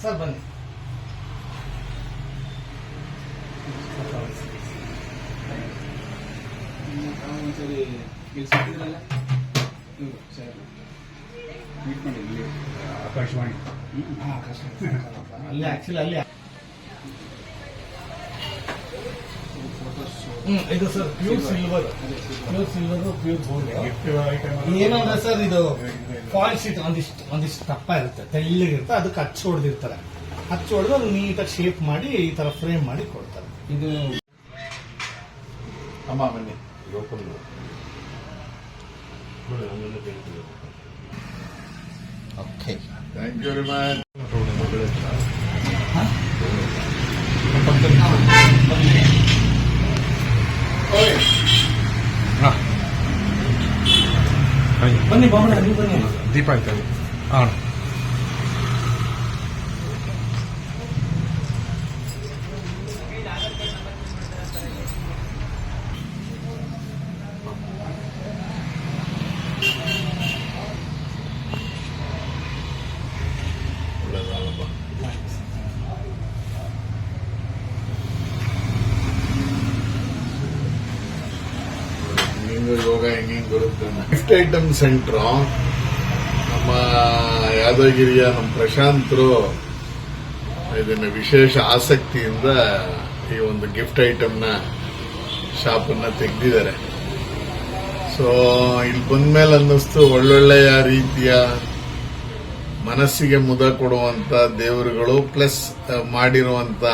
Sir ಬನ್ನಿ. ಒಂದ್ಸರಿ ಇಲ್ಲಿ ಸಿಕ್ಕಿದ್ರಲ್ಲ ಇವ್ರು ಸರ್ ಮೀಟ್ ಮಾಡಿ ಇಲ್ಲಿ ಆಕಾಶವಾಣಿ ಅಲ್ಲಿ ಆಕ್ಚುಲಿ ಅಲ್ಲೇ ಇದು sir pure silver pure silver pure gold ಏನಂದ್ರೆ ಸರ್ ಇದು ಫಾಲ್ ಇದು ಒಂದಿಷ್ಟು ಒಂದಿಷ್ಟು ದಪ್ಪ ಇರುತ್ತೆ. ತೆಳ್ಳಗಿರುತ್ತೆ ಅದಕ್ಕೆ ಹಚ್ಚಿ ಹೊಡೆದಿರ್ತಾರೆ. ಹಚ್ಚಿ ಹೊಡೆದು ಅದು ನೀಟಾಗಿ ಶೇಪ್ ಮಾಡಿ ಈ ತರ ಫ್ರೇಮ್ ಮಾಡಿ ಕೊಡ್ತಾರೆ. ಇದು ಅಮ್ಮ ಬನ್ನಿ. Okay thank you very much ಬನ್ನಿ ಬಾಬಣ್ಣ ನೀವು ಬನ್ನಿ ದೀಪ ಆಯ್ತು ಹಾಂ ಹಿಂಗೆ ಗಿಫ್ಟ್ ಐಟಮ್ ಸೆಂಟ್ರು ನಮ್ಮ ಯಾದಗಿರಿಯ ನಮ್ಮ ಪ್ರಶಾಂತರು ಇದನ್ನ ವಿಶೇಷ ಆಸಕ್ತಿಯಿಂದ ಈ ಒಂದು ಗಿಫ್ಟ್ ಐಟಮ್ನ ಶಾಪನ್ನ ತೆಗೆದಿದ್ದಾರೆ. ಸೊ ಇಲ್ಲಿ ಬಂದ್ಮೇಲೆ ಅನ್ನಿಸ್ತು ಒಳ್ಳೊಳ್ಳೆಯ ರೀತಿಯ ಮನಸ್ಸಿಗೆ ಮುದ ಕೊಡುವಂತ ದೇವರುಗಳು ಪ್ಲಸ್ ಮಾಡಿರುವಂಥ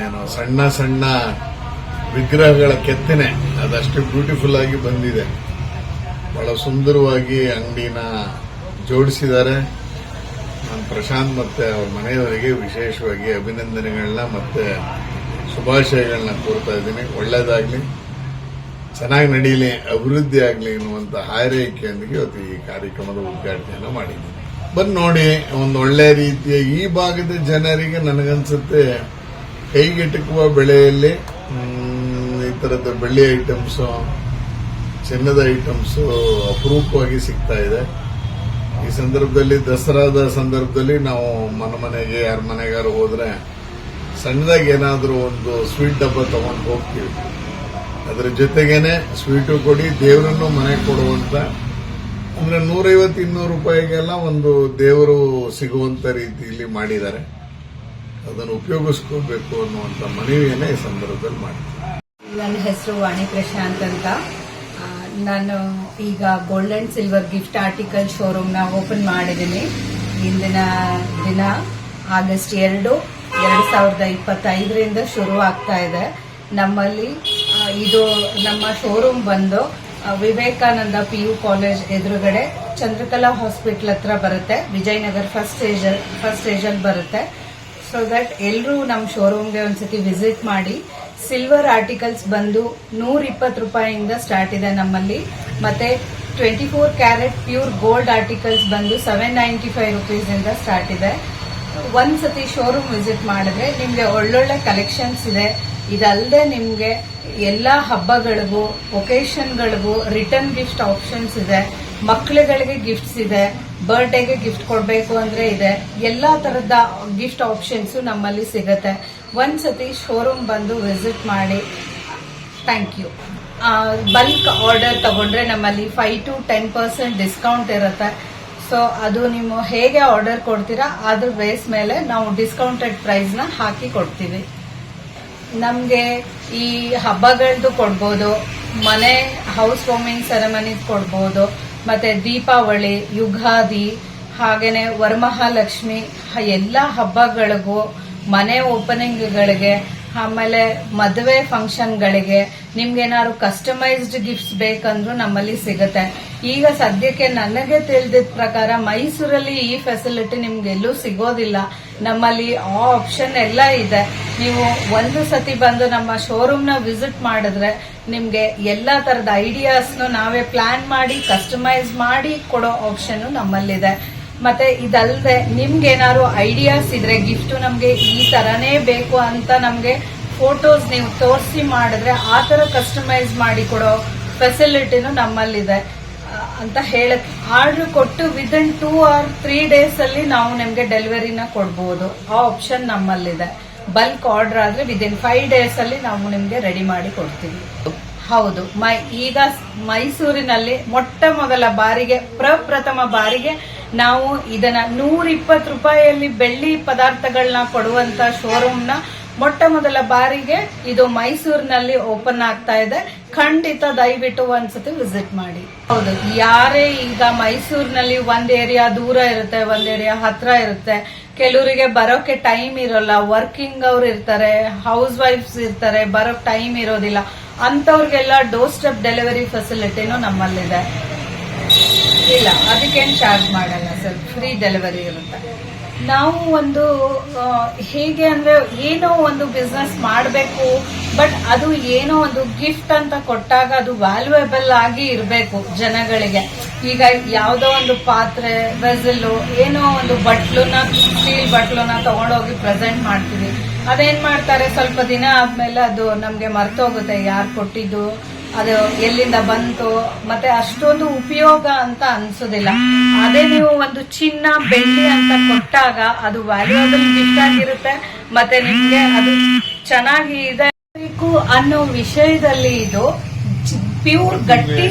ಏನು, ಸಣ್ಣ ಸಣ್ಣ ವಿಗ್ರಹಗಳ ಕೆತ್ತನೆ ಅದಷ್ಟು ಬ್ಯೂಟಿಫುಲ್ ಆಗಿ ಬಂದಿದೆ. ಬಹಳ ಸುಂದರವಾಗಿ ಅಂಗಡಿನ ಜೋಡಿಸಿದ್ದಾರೆ. ನಾನು ಪ್ರಶಾಂತ್ ಮತ್ತೆ ಅವ್ರ ಮನೆಯವರಿಗೆ ವಿಶೇಷವಾಗಿ ಅಭಿನಂದನೆಗಳನ್ನ ಮತ್ತೆ ಶುಭಾಶಯಗಳನ್ನ ಕೋರ್ತಾ ಇದ್ದೀನಿ. ಒಳ್ಳೇದಾಗ್ಲಿ, ಚೆನ್ನಾಗಿ ನಡೀಲಿ, ಅಭಿವೃದ್ಧಿ ಆಗಲಿ ಎನ್ನುವಂಥ ಹಾರೈಕೆಯೊಂದಿಗೆ ಇವತ್ತು ಈ ಕಾರ್ಯಕ್ರಮದ ಉದ್ಘಾಟನೆಯನ್ನು ಮಾಡಿದ್ದೀನಿ. ಬಂದು ನೋಡಿ, ಒಂದು ಒಳ್ಳೆ ರೀತಿಯ ಈ ಭಾಗದ ಜನರಿಗೆ ನನಗನ್ಸುತ್ತೆ ಕೈಗೆಟುಕುವ ಬೆಲೆಯಲ್ಲಿ ತರದ ಬೆಳ್ಳಿ ಐಟಮ್ಸು ಚಿನ್ನದ ಐಟಮ್ಸು ಅಪರೂಪವಾಗಿ ಸಿಗ್ತಾ ಇದೆ. ಈ ಸಂದರ್ಭದಲ್ಲಿ, ದಸರಾದ ಸಂದರ್ಭದಲ್ಲಿ ನಾವು ಮನೆ ಮನೆಗೆ, ಯಾರ ಮನೆಗಾರು ಹೋದ್ರೆ ಸಣ್ಣದಾಗಿ ಏನಾದರೂ ಒಂದು ಸ್ವೀಟ್ ಡಬ್ಬ ತಗೊಂಡು ಹೋಗ್ತೀವಿ. ಅದರ ಜೊತೆಗೇನೆ ಸ್ವೀಟು ಕೊಡಿ, ದೇವರನ್ನು ಮನೆಗೆ ಕೊಡುವಂತ, ಅಂದರೆ ನೂರೈವತ್ತು, ಇನ್ನೂರು ರೂಪಾಯಿಗೆಲ್ಲ ಒಂದು ದೇವರು ಸಿಗುವಂತ ರೀತಿಯಲ್ಲಿ ಮಾಡಿದ್ದಾರೆ. ಅದನ್ನು ಉಪಯೋಗಿಸ್ಕೋಬೇಕು ಅನ್ನುವಂತ ಮನವಿಯನ್ನೇ ಈ ಸಂದರ್ಭದಲ್ಲಿ ಮಾಡ್ತೀನಿ ನನ್ನ ಹೆಸರು ವಾಣಿ ಪ್ರಶಾಂತ್ ಅಂತ. ನಾನು ಈಗ gold and silver gift article ಶೋರೂಮ್ನ open ಮಾಡಿದ್ದೀನಿ. ಇಂದಿನ ದಿನ, ಆಗಸ್ಟ್ ಎರಡು ಎರಡು ಸಾವಿರದ ಇಪ್ಪತ್ತೈದರಿಂದ ಶುರು ಆಗ್ತಾ ಇದೆ. ನಮ್ಮಲ್ಲಿ ಇದು ನಮ್ಮ ಶೋರೂಮ್ ಬಂದು ವಿವೇಕಾನಂದ ಪಿ ಯು ಕಾಲೇಜ್ ಎದುರುಗಡೆ ಚಂದ್ರಕಲಾ ಹಾಸ್ಪಿಟ್ಲ್ ಹತ್ರ ಬರುತ್ತೆ. ವಿಜಯನಗರ್ ಫಸ್ಟ್ ಸ್ಟೇಜ್ ಫಸ್ಟ್ ಸ್ಟೇಜಲ್ಲಿ ಬರುತ್ತೆ. ಸೊ ದಟ್ ಎಲ್ಲರೂ ನಮ್ಮ ಶೋರೂಮ್ಗೆ ಒಂದ್ಸತಿ ವಿಸಿಟ್ ಮಾಡಿ ಸಿಲ್ವರ್ ಆರ್ಟಿಕಲ್ಸ್ ಬಂದು ನೂರ ಇಪ್ಪತ್ತು ರೂಪಾಯಿಯಿಂದ ಸ್ಟಾರ್ಟ್ ಇದೆ ನಮ್ಮಲ್ಲಿ. ಮತ್ತೆ twenty four carat pure gold articles ಬಂದು ಸೆವೆನ್ ನೈಂಟಿ ಫೈವ್ ರುಪೀಸ್ ಇಂದ ಸ್ಟಾರ್ಟ್ ಇದೆ. ಒಂದ್ಸತಿ ಶೋರೂಮ್ ವಿಸಿಟ್ ಮಾಡಿದ್ರೆ ನಿಮ್ಗೆ ಒಳ್ಳೊಳ್ಳೆ ಕಲೆಕ್ಷನ್ಸ್ ಇದೆ. ಇದಲ್ಲದೆ ನಿಮ್ಗೆ ಎಲ್ಲಾ ಹಬ್ಬಗಳಿಗೂ ಒಕೇಶನ್ಗಳಿಗೂ ರಿಟರ್ನ್ ಗಿಫ್ಟ್ ಆಪ್ಷನ್ಸ್ ಇದೆ. ಮಕ್ಕಳುಗಳಿಗೆ ಗಿಫ್ಟ್ಸ್ ಇದೆ. ಬರ್ಡೇಗೆ ಗಿಫ್ಟ್ ಕೊಡಬೇಕು ಅಂದ್ರೆ ಇದೆ. ಎಲ್ಲಾ ತರದ ಗಿಫ್ಟ್ ಆಪ್ಷನ್ಸ್ ನಮ್ಮಲ್ಲಿ ಸಿಗುತ್ತೆ. ಒಂದ್ಸತಿ ಶೋರೂಮ್ ಬಂದು ವಿಸಿಟ್ ಮಾಡಿ ಥ್ಯಾಂಕ್ ಯು ಬಲ್ಕ್ ಆರ್ಡರ್ ತಗೊಂಡ್ರೆ ನಮ್ಮಲ್ಲಿ five to ten percent discount ಇರುತ್ತೆ. ಸೊ ಅದು ನೀವು ಹೇಗೆ ಆರ್ಡರ್ ಕೊಡ್ತೀರಾ, ಅದ್ರ ಬೇಸ್ ಮೇಲೆ ನಾವು ಡಿಸ್ಕೌಂಟೆಡ್ ಪ್ರೈಸ್ನ ಹಾಕಿ ಕೊಡ್ತೀವಿ. ನಮಗೆ ಈ ಹಬ್ಬಗಳದ್ದು ಕೊಡ್ಬೋದು, ಮನೆ ಹೌಸ್ ವಾರ್ಮಿಂಗ್ ಸೆರೆಮನೀಸ್ ಕೊಡ್ಬೋದು ಮತ್ತೆ ದೀಪಾವಳಿ, ಯುಗಾದಿ, ಹಾಗೇನೆ ವರಮಹಾಲಕ್ಷ್ಮಿ ಎಲ್ಲ ಹಬ್ಬಗಳಿಗೂ ಮನೆ ಓಪನಿಂಗ್ಗಳಿಗೆ, ಆಮೇಲೆ ಮದುವೆ ಫಂಕ್ಷನ್ಗಳಿಗೆ ನಿಮ್ಗೇನಾದ್ರು ಕಸ್ಟಮೈಸ್ಡ್ ಗಿಫ್ಟ್ಸ್ ಬೇಕಂದ್ರು ನಮ್ಮಲ್ಲಿ ಸಿಗುತ್ತೆ. ಈಗ ಸದ್ಯಕ್ಕೆ ನನಗೆ ತಿಳಿದಿದ ಪ್ರಕಾರ ಮೈಸೂರಲ್ಲಿ ಈ ಫೆಸಿಲಿಟಿ ನಿಮ್ಗೆ ಎಲ್ಲೂ ಸಿಗೋದಿಲ್ಲ. ನಮ್ಮಲ್ಲಿ ಆಪ್ಷನ್ ಎಲ್ಲ ಇದೆ. ನೀವು ಒಂದು ಸತಿ ಬಂದು ನಮ್ಮ ಶೋರೂಮ್ನ ವಿಸಿಟ್ ಮಾಡಿದ್ರೆ ನಿಮ್ಗೆ ಎಲ್ಲಾ ತರದ ಐಡಿಯಾಸ್ನು ನಾವೇ ಪ್ಲಾನ್ ಮಾಡಿ ಕಸ್ಟಮೈಸ್ ಮಾಡಿ ಕೊಡೋ ಆಪ್ಷನ್ ನಮ್ಮಲ್ಲಿದೆ. ಮತ್ತೆ ಇದಲ್ಲದೆ ನಿಮ್ಗೆ ಏನಾದ್ರು ಐಡಿಯಾಸ್ ಇದ್ರೆ ಗಿಫ್ಟ್ ನಮ್ಗೆ ಈ ತರನೇ ಬೇಕು ಅಂತ ನಮ್ಗೆ ಫೋಟೋಸ್ ನೀವು ತೋರಿಸಿ ಮಾಡಿದ್ರೆ ಆ ತರ ಕಸ್ಟಮೈಸ್ ಮಾಡಿ ಕೊಡೋ ಫೆಸಿಲಿಟಿನೂ ನಮ್ಮಲ್ಲಿದೆ. ಅಂತ ಹೇಳಕ್ ಆರ್ಡರ್ ಕೊಟ್ಟು within two or three days ಅಲ್ಲಿ ನಾವು ನಿಮ್ಗೆ ಡೆಲಿವರಿನ ಕೊಡ್ಬೋದು. ಆ ಆಪ್ಷನ್ ನಮ್ಮಲ್ಲಿದೆ. ಬಲ್ಕ್ ಆರ್ಡರ್ ಆದ್ರೆ ವಿದಿನ್ ಫೈವ್ ಡೇಸ್ ಅಲ್ಲಿ ನಾವು ನಿಮ್ಗೆ ರೆಡಿ ಮಾಡಿ ಕೊಡ್ತೀವಿ. ಹೌದು, ಮೈ, ಈಗ ಮೈಸೂರಿನಲ್ಲಿ ಮೊಟ್ಟ ಮೊದಲ ಬಾರಿಗೆ, ಪ್ರಪ್ರಥಮ ಬಾರಿಗೆ ನಾವು ಇದನ್ನ ನೂರ ಇಪ್ಪತ್ತು ರೂಪಾಯಿಯಲ್ಲಿ ಬೆಳ್ಳಿ ಪದಾರ್ಥಗಳನ್ನ ಕೊಡುವಂತ ಶೋರೂಮ್ನ ಮೊಟ್ಟ ಮೊದಲ ಬಾರಿಗೆ ಇದು ಮೈಸೂರಿನಲ್ಲಿ ಓಪನ್ ಆಗ್ತಾ ಇದೆ. ಖಂಡಿತ ದಯವಿಟ್ಟು ಒಂದ್ಸತಿ ವಿಸಿಟ್ ಮಾಡಿ. ಹೌದು, ಯಾರೇ ಈಗ ಮೈಸೂರಿನಲ್ಲಿ ಒಂದ್ ಏರಿಯಾ ದೂರ ಇರುತ್ತೆ, ಒಂದ್ ಏರಿಯಾ ಹತ್ರ ಇರುತ್ತೆ, ಕೆಲವರಿಗೆ ಬರೋಕೆ ಟೈಮ್ ಇರೋಲ್ಲ ವರ್ಕಿಂಗ್ ಅವ್ರು ಇರ್ತಾರೆ ಹೌಸ್ ವೈಫ್ಸ್ ಇರ್ತಾರೆ, ಬರೋಕ್ ಟೈಮ್ ಇರೋದಿಲ್ಲ. ಅಂತವ್ರಿಗೆಲ್ಲ ಡೋರ್ ಸ್ಟೆಪ್ ಡೆಲಿವರಿ ಫೆಸಿಲಿಟಿನೂ ನಮ್ಮಲ್ಲಿದೆ. ಇಲ್ಲ, ಅದಕ್ಕೇನು ಚಾರ್ಜ್ ಮಾಡಲ್ಲ ಸರ್ ಫ್ರೀ ಡೆಲಿವರಿ ಇರುತ್ತೆ. ನಾವು ಒಂದು ಹೇಗೆ ಅಂದ್ರೆ ಏನೋ ಒಂದು ಬಿಸ್ನೆಸ್ ಮಾಡಬೇಕು ಬಟ್ ಅದು ಏನೋ ಒಂದು ಗಿಫ್ಟ್ ಅಂತ ಕೊಟ್ಟಾಗ ಅದು ವ್ಯಾಲ್ಯೂಯಬಲ್ ಆಗಿ ಇರಬೇಕು ಜನಗಳಿಗೆ. ಈಗ ಯಾವುದೋ ಒಂದು ಪಾತ್ರೆ ವೆಸಲು ಏನೋ ಒಂದು ಬಟ್ಲನ್ನ ಸ್ಟೀಲ್ ಬಟ್ಲನ್ನ ತಗೊಂಡೋಗಿ ಪ್ರೆಸೆಂಟ್ ಮಾಡ್ತೀವಿ. ಅದೇನ್ ಮಾಡ್ತಾರೆ? ಸ್ವಲ್ಪ ದಿನ ಆದ್ಮೇಲೆ ಅದು ನಮ್ಗೆ ಮರ್ತೋಗುತ್ತೆ. ಯಾರು ಕೊಟ್ಟಿದ್ದು? ಅದು ಎಲ್ಲಿಂದ ಬಂತು, ಮತ್ತೆ ಅಷ್ಟೊಂದು ಉಪಯೋಗ ಅಂತ ಅನ್ಸೋದಿಲ್ಲ. ಅದೇ ನೀವು ಒಂದು ಚಿನ್ನ, ಬೆಳ್ಳಿ ಅಂತ ಕೊಟ್ಟಾಗ ಅದು ವ್ಯಾಲ್ಯೂಯಬಲ್ ಗಿಫ್ಟ್ ಆಗಿರುತ್ತೆ, ಮತ್ತೆ ನಿಮ್ಗೆ ಅದು ಚೆನ್ನಾಗಿ ಇದೆ ಅನ್ನೋ ವಿಷಯದಲ್ಲಿ ಇದು ಪ್ಯೂರ್ ಗಟ್ಟಿ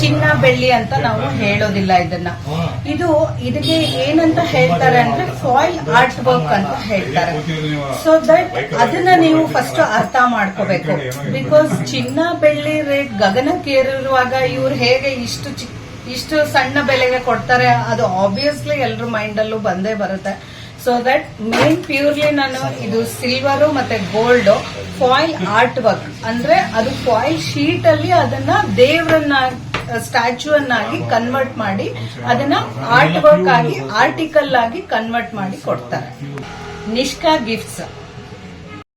ಚಿನ್ನ ಬೆಳ್ಳಿ ಅಂತ ನಾವು ಹೇಳೋದಿಲ್ಲ ಇದನ್ನ. ಇದು ಇದಕ್ಕೆ ಏನಂತ ಹೇಳ್ತಾರೆ ಅಂದ್ರೆ ಫಾಯಿಲ್ ಆರ್ಟ್ ವರ್ಕ್ ಅಂತ ಹೇಳ್ತಾರೆ. ಸೊ ದಟ್ ಅದನ್ನ ನೀವು ಫಸ್ಟ್ ಅರ್ಥ ಮಾಡ್ಕೋಬೇಕು. ಬಿಕಾಸ್ ಚಿನ್ನ ಬೆಳ್ಳಿ ರೇಟ್ ಗಗನಕ್ಕೇರಿರುವಾಗ ಇವ್ರು ಹೇಗೆ ಇಷ್ಟು ಇಷ್ಟು ಸಣ್ಣ ಬೆಲೆಗೆ ಕೊಡ್ತಾರೆ, ಅದು ಆಬ್ವಿಯಸ್ಲಿ ಎಲ್ರ ಮೈಂಡ್ ಅಲ್ಲೂ ಬಂದೇ ಬರುತ್ತೆ. ಸೊ ದಟ್ ಮೇನ್ ಪ್ಯೂರ್ಲಿ ನಾನು ಇದು ಸಿಲ್ವರು ಮತ್ತೆ ಗೋಲ್ಡ್ ಫಾಯಿಲ್ ಆರ್ಟ್ ವರ್ಕ್ ಅಂದ್ರೆ ಅದು ಫಾಯಿಲ್ ಶೀಟ್ ಅಲ್ಲಿ ಅದನ್ನ ದೇವರನ್ನ ಸ್ಟ್ಯಾಚ್ಯೂ ಅನ್ನಾಗಿ ಕನ್ವರ್ಟ್ ಮಾಡಿ ಅದನ್ನ ಆರ್ಟ್ ವರ್ಕ್ ಆಗಿ ಆರ್ಟಿಕಲ್ ಆಗಿ ಕನ್ವರ್ಟ್ ಮಾಡಿ ಕೊಡ್ತಾರೆ. ನಿಷ್ಕಾ ಗಿಫ್ಟ್ಸ್